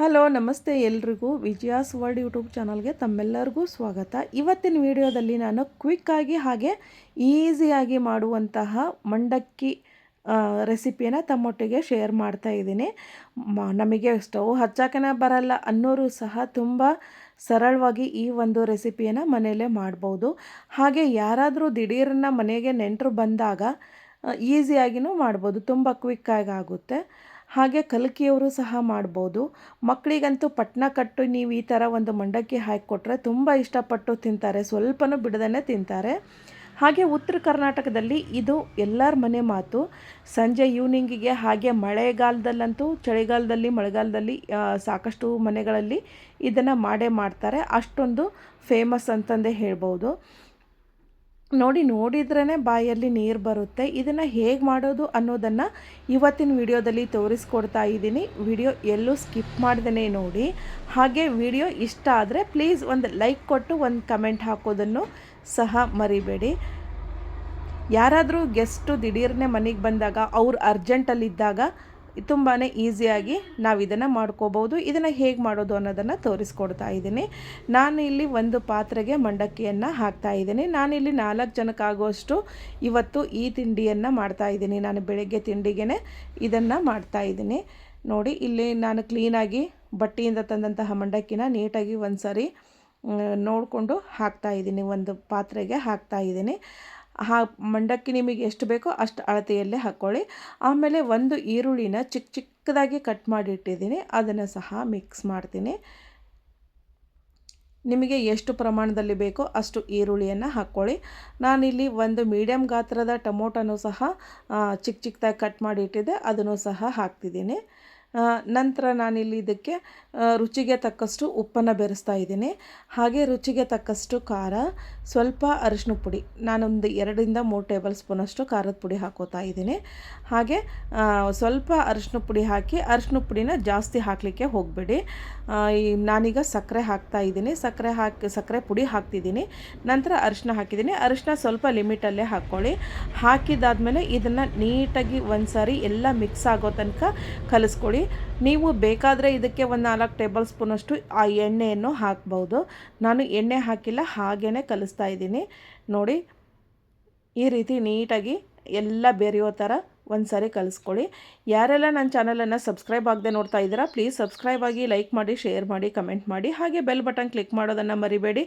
Hello, ನಮಸ್ತೆ ಎಲ್ರಿಗೂ. ವಿಜಯಾಸ್ world YouTube ಚಾನಲ್ಗೆ ತಮ್ಮೆಲ್ಲರಿಗೂ ಸ್ವಾಗತ. ಇವತ್ತಿನ ವಿಡಿಯೋದಲ್ಲಿ ನಾನು ಕ್ವಿಕ್ಕಾಗಿ ಹಾಗೆ ಈಸಿಯಾಗಿ ಮಾಡುವಂತಹ ಮಂಡಕ್ಕಿ ರೆಸಿಪಿಯನ್ನು ತಮ್ಮೊಟ್ಟಿಗೆ ಶೇರ್ ಮಾಡ್ತಾ ಇದ್ದೀನಿ. ನಮಗೆ ಸ್ಟವ್ ಹಚ್ಚೋಕೆ ಬರಲ್ಲ. ಅನ್ನೋರು ಸಹ ತುಂಬ ಸರಳವಾಗಿ ಈ ಒಂದು ರೆಸಿಪಿಯನ್ನು ಮನೆಯಲ್ಲೇ ಮಾಡ್ಬೋದು. ಹಾಗೆ ಯಾರಾದರೂ ದಿಢೀರನ್ನ ಮನೆಗೆ ನೆಂಟರು ಬಂದಾಗ ಈಸಿಯಾಗಿಯೂ ಮಾಡ್ಬೋದು, ತುಂಬ ಕ್ವಿಕ್ಕಾಗಿ ಆಗುತ್ತೆ. ಹಾಗೆ ಕಲ್ಕಿಯವರು ಸಹ ಮಾಡ್ಬೋದು. ಮಕ್ಕಳಿಗಂತೂ ಪಟ್ನ ಕಟ್ಟು ನೀವು ಈ ಥರ ಒಂದು ಮಂಡಕ್ಕಿ ಹಾಕಿಕೊಟ್ರೆ ತುಂಬ ಇಷ್ಟಪಟ್ಟು ತಿಂತಾರೆ, ಸ್ವಲ್ಪನೂ ಬಿಡದೇ ತಿಂತಾರೆ. ಹಾಗೆ ಉತ್ತರ ಕರ್ನಾಟಕದಲ್ಲಿ ಇದು ಎಲ್ಲರ ಮನೆ ಮಾತು. ಸಂಜೆ ಈವ್ನಿಂಗಿಗೆ ಹಾಗೆ ಮಳೆಗಾಲದಲ್ಲಂತೂ, ಚಳಿಗಾಲದಲ್ಲಿ, ಮಳೆಗಾಲದಲ್ಲಿ ಸಾಕಷ್ಟು ಮನೆಗಳಲ್ಲಿ ಇದನ್ನು ಮಾಡೇ ಮಾಡ್ತಾರೆ. ಅಷ್ಟೊಂದು ಫೇಮಸ್ ಅಂತಂದೇ ಹೇಳ್ಬೋದು. ನೋಡಿ ನೋಡಿದ್ರೇ ಬಾಯಲ್ಲಿ ನೀರು ಬರುತ್ತೆ. ಇದನ್ನು ಹೇಗೆ ಮಾಡೋದು ಅನ್ನೋದನ್ನು ಇವತ್ತಿನ ವಿಡಿಯೋದಲ್ಲಿ ತೋರಿಸ್ಕೊಡ್ತಾ ಇದ್ದೀನಿ. ವಿಡಿಯೋ ಎಲ್ಲೂ ಸ್ಕಿಪ್ ಮಾಡ್ದೇ ನೋಡಿ. ಹಾಗೆ ವಿಡಿಯೋ ಇಷ್ಟ ಆದರೆ ಪ್ಲೀಸ್ ಒಂದು ಲೈಕ್ ಕೊಟ್ಟು ಒಂದು ಕಮೆಂಟ್ ಹಾಕೋದನ್ನು ಸಹ ಮರಿಬೇಡಿ. ಯಾರಾದರೂ ಗೆಸ್ಟು ದಿಢೀರ್ನೆ ಮನೆಗೆ ಬಂದಾಗ ಅವ್ರು ಅರ್ಜೆಂಟಲ್ಲಿದ್ದಾಗ ತುಂಬಾ ಈಸಿಯಾಗಿ ನಾವು ಇದನ್ನು ಮಾಡ್ಕೋಬೋದು ಇದನ್ನು ಹೇಗೆ ಮಾಡೋದು ಅನ್ನೋದನ್ನು ತೋರಿಸ್ಕೊಡ್ತಾ ಇದ್ದೀನಿ. ನಾನು ಇಲ್ಲಿ ಒಂದು ಪಾತ್ರೆಗೆ ಮಂಡಕ್ಕಿಯನ್ನು ಹಾಕ್ತಾ ಇದ್ದೀನಿ. ನಾನಿಲ್ಲಿ ನಾಲ್ಕು ಜನಕ್ಕಾಗುವಷ್ಟು ಇವತ್ತು ಈ ತಿಂಡಿಯನ್ನು ಮಾಡ್ತಾ ಇದ್ದೀನಿ. ನಾನು ಬೆಳಗ್ಗೆ ತಿಂಡಿಗೆ ಇದನ್ನು ಮಾಡ್ತಾ ಇದ್ದೀನಿ. ನೋಡಿ, ಇಲ್ಲಿ ನಾನು ಕ್ಲೀನಾಗಿ ಬಟ್ಟೆಯಿಂದ ತಂದಂತಹ ಮಂಡಕ್ಕಿನ ನೀಟಾಗಿ ಒಂದು ಸಾರಿ ನೋಡಿಕೊಂಡು ಹಾಕ್ತಾ ಇದ್ದೀನಿ. ಒಂದು ಪಾತ್ರೆಗೆ ಹಾಕ್ತಾ ಇದ್ದೀನಿ. ಹಾ ಮಂಡಕ್ಕಿ ನಿಮಗೆ ಎಷ್ಟು ಬೇಕೋ ಅಷ್ಟು ಅಳತೆಯಲ್ಲೇ ಹಾಕ್ಕೊಳ್ಳಿ ಆಮೇಲೆ ಒಂದು ಈರುಳ್ಳಿನ ಚಿಕ್ಕ ಚಿಕ್ಕದಾಗಿ ಕಟ್ ಮಾಡಿ ಇಟ್ಟಿದ್ದೀನಿ ಅದನ್ನು ಸಹ ಮಿಕ್ಸ್ ಮಾಡ್ತೀನಿ. ನಿಮಗೆ ಎಷ್ಟು ಪ್ರಮಾಣದಲ್ಲಿ ಬೇಕೋ ಅಷ್ಟು ಈರುಳ್ಳಿಯನ್ನು ಹಾಕ್ಕೊಳ್ಳಿ ನಾನಿಲ್ಲಿ ಒಂದು ಮೀಡಿಯಮ್ ಗಾತ್ರದ ಟೊಮೊಟೊನೂ ಸಹ ಚಿಕ್ಕ ಚಿಕ್ಕದಾಗಿ ಕಟ್ ಮಾಡಿ ಇಟ್ಟಿದ್ದೆ ಅದನ್ನು ಸಹ ಹಾಕ್ತಿದ್ದೀನಿ. ನಂತರ ನಾನಿಲ್ಲಿ ಇದಕ್ಕೆ ರುಚಿಗೆ ತಕ್ಕಷ್ಟು ಉಪ್ಪನ್ನು ಬೆರೆಸ್ತಾ ಇದ್ದೀನಿ. ಹಾಗೆ ರುಚಿಗೆ ತಕ್ಕಷ್ಟು ಖಾರ, ಸ್ವಲ್ಪ ಅರಿಶಿನ ಪುಡಿ, ನಾನೊಂದು ಎರಡರಿಂದ ಮೂರು ಟೇಬಲ್ ಸ್ಪೂನಷ್ಟು ಖಾರದ ಪುಡಿ ಹಾಕೋತಾ ಇದ್ದೀನಿ. ಹಾಗೆ ಸ್ವಲ್ಪ ಅರಿಶಿನ ಪುಡಿ ಹಾಕಿ ಅರಿಶಿನ ಪುಡಿನ ಜಾಸ್ತಿ ಹಾಕಲಿಕ್ಕೆ ಹೋಗಬೇಡಿ. ನಾನೀಗ ಸಕ್ಕರೆ ಹಾಕ್ತಾ ಇದ್ದೀನಿ. ಸಕ್ಕರೆ ಹಾಕಿ, ಸಕ್ಕರೆ ಪುಡಿ ಹಾಕ್ತಿದ್ದೀನಿ. ನಂತರ ಅರಿಶಿನ ಹಾಕಿದ್ದೀನಿ. ಅರಿಶಿನ ಸ್ವಲ್ಪ ಲಿಮಿಟಲ್ಲೇ ಹಾಕ್ಕೊಳ್ಳಿ. ಹಾಕಿದಾದ್ಮೇಲೆ ಇದನ್ನು ನೀಟಾಗಿ ಒಂದು ಸಾರಿ ಎಲ್ಲ ಮಿಕ್ಸ್ ಆಗೋ ತನಕ ಕಲಿಸ್ಕೊಳ್ಳಿ. ನೀವು ಬೇಕಾದರೆ ಇದಕ್ಕೆ ಒಂದು ನಾಲ್ಕು ಟೇಬಲ್ ಸ್ಪೂನಷ್ಟು ಆ ಎಣ್ಣೆಯನ್ನು ಹಾಕ್ಬೋದು. ನಾನು ಎಣ್ಣೆ ಹಾಕಿಲ್ಲ ಹಾಗೇ ಕಲಿಸ್ತಾ ಇದ್ದೀನಿ. ನೋಡಿ, ಈ ರೀತಿ ನೀಟಾಗಿ ಎಲ್ಲ ಬೇರೆಯೋ ಥರ ಒಂದು ಸಾರಿ ಕಲಿಸ್ಕೊಳ್ಳಿ. ಯಾರೆಲ್ಲ ನನ್ನ ಚಾನಲನ್ನು ಸಬ್ಸ್ಕ್ರೈಬ್ ಆಗದೆ ನೋಡ್ತಾ ಇದ್ದೀರಾ, ಪ್ಲೀಸ್ ಸಬ್ಸ್ಕ್ರೈಬ್ ಆಗಿ ಲೈಕ್ ಮಾಡಿ, ಶೇರ್ ಮಾಡಿ, ಕಮೆಂಟ್ ಮಾಡಿ. ಹಾಗೆ ಬೆಲ್ ಬಟನ್ ಕ್ಲಿಕ್ ಮಾಡೋದನ್ನು ಮರಿಬೇಡಿ.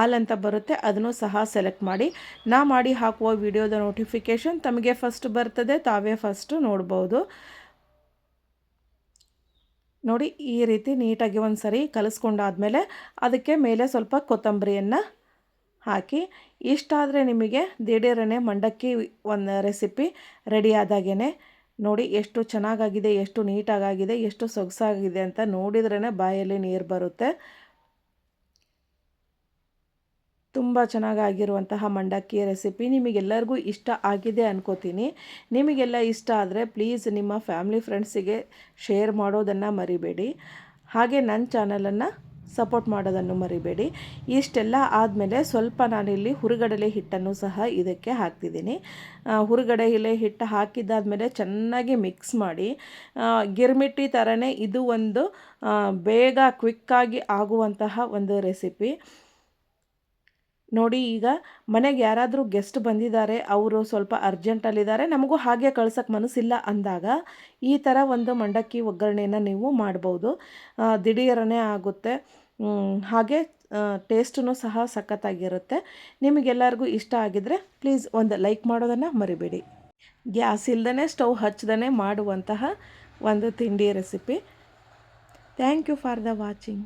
ಆಲ್ ಅಂತ ಬರುತ್ತೆ, ಅದನ್ನು ಸಹ ಸೆಲೆಕ್ಟ್ ಮಾಡಿ. ನಾ ಮಾಡಿ ಹಾಕುವ ವಿಡಿಯೋದ ನೋಟಿಫಿಕೇಷನ್ ತಮಗೆ ಫಸ್ಟ್ ಬರ್ತದೆ, ತಾವೇ ಫಸ್ಟು ನೋಡ್ಬೋದು. ನೋಡಿ ಈ ರೀತಿ ನೀಟಾಗಿ ಒಂದು ಸರಿ ಕಲಿಸ್ಕೊಂಡಾದಮೇಲೆ ಅದಕ್ಕೆ ಮೇಲೆ ಸ್ವಲ್ಪ ಕೊತ್ತಂಬರಿಯನ್ನು ಹಾಕಿ. ಇಷ್ಟಾದರೆ ನಿಮಗೆ ದಿಢೀರನೆ ಮಂಡಕ್ಕಿ ಒಂದು ರೆಸಿಪಿ ರೆಡಿ ನೋಡಿ ಎಷ್ಟು ಚೆನ್ನಾಗಾಗಿದೆ, ಎಷ್ಟು ನೀಟಾಗಾಗಿದೆ, ಎಷ್ಟು ಸೊಗಸಾಗಿದೆ ಅಂತ ನೋಡಿದ್ರೇ ಬಾಯಲ್ಲಿ ನೀರು ಬರುತ್ತೆ. ತುಂಬ ಚೆನ್ನಾಗಾಗಿರುವಂತಹ ಮಂಡಕ್ಕಿ ರೆಸಿಪಿ ನಿಮಗೆಲ್ಲರಿಗೂ ಇಷ್ಟ ಆಗಿದೆ ಅನ್ಕೋತೀನಿ. ನಿಮಗೆಲ್ಲ ಇಷ್ಟ ಆದರೆ ಪ್ಲೀಸ್ ನಿಮ್ಮ ಫ್ಯಾಮ್ಲಿ ಫ್ರೆಂಡ್ಸಿಗೆ ಶೇರ್ ಮಾಡೋದನ್ನು ಮರಿಬೇಡಿ. ಹಾಗೆ ನನ್ನ ಚಾನಲನ್ನು ಸಪೋರ್ಟ್ ಮಾಡೋದನ್ನು ಮರಿಬೇಡಿ. ಇಷ್ಟೆಲ್ಲ ಆದಮೇಲೆ ಸ್ವಲ್ಪ ನಾನಿಲ್ಲಿ ಹುರುಗಡಲೆ ಹಿಟ್ಟನ್ನು ಸಹ ಇದಕ್ಕೆ ಹಾಕ್ತಿದ್ದೀನಿ. ಹುರುಗಡಲೆ ಹಿಟ್ಟು ಹಾಕಿದ್ದಾದಮೇಲೆ ಚೆನ್ನಾಗಿ ಮಿಕ್ಸ್ ಮಾಡಿ ಗಿರ್ಮಿಟ್ಟಿ ಥರನೇ ಇದು ಒಂದು ಬೇಗ ಕ್ವಿಕ್ಕಾಗಿ ಆಗುವಂತಹ ಒಂದು ರೆಸಿಪಿ ನೋಡಿ ಈಗ ಮನೆಗೆ ಯಾರಾದರೂ ಗೆಸ್ಟ್ ಬಂದಿದ್ದಾರೆ, ಅವರು ಸ್ವಲ್ಪ ಅರ್ಜೆಂಟಲ್ಲಿದ್ದಾರೆ ನಮಗೂ ಹಾಗೆ ಕಳ್ಸೋಕ್ಕೆ ಮನಸ್ಸಿಲ್ಲ ಅಂದಾಗ ಈ ಥರ ಒಂದು ಮಂಡಕ್ಕಿ ಒಗ್ಗರಣೆಯನ್ನು ನೀವು ಮಾಡ್ಬೋದು. ದಿಢೀರನೇ ಆಗುತ್ತೆ. ಹಾಗೆ ಟೇಸ್ಟೂ ಸಹ ಸಖತ್ತಾಗಿರುತ್ತೆ. ನಿಮಗೆಲ್ಲರಿಗೂ ಇಷ್ಟ ಆಗಿದ್ದರೆ ಪ್ಲೀಸ್ ಒಂದು ಲೈಕ್ ಮಾಡೋದನ್ನು ಮರಿಬೇಡಿ. ಗ್ಯಾಸ್ ಇಲ್ಲದೇ ಸ್ಟವ್ ಹಚ್ಚದೇ ಮಾಡುವಂತಹ ಒಂದು ತಿಂಡಿ recipe thank you for the watching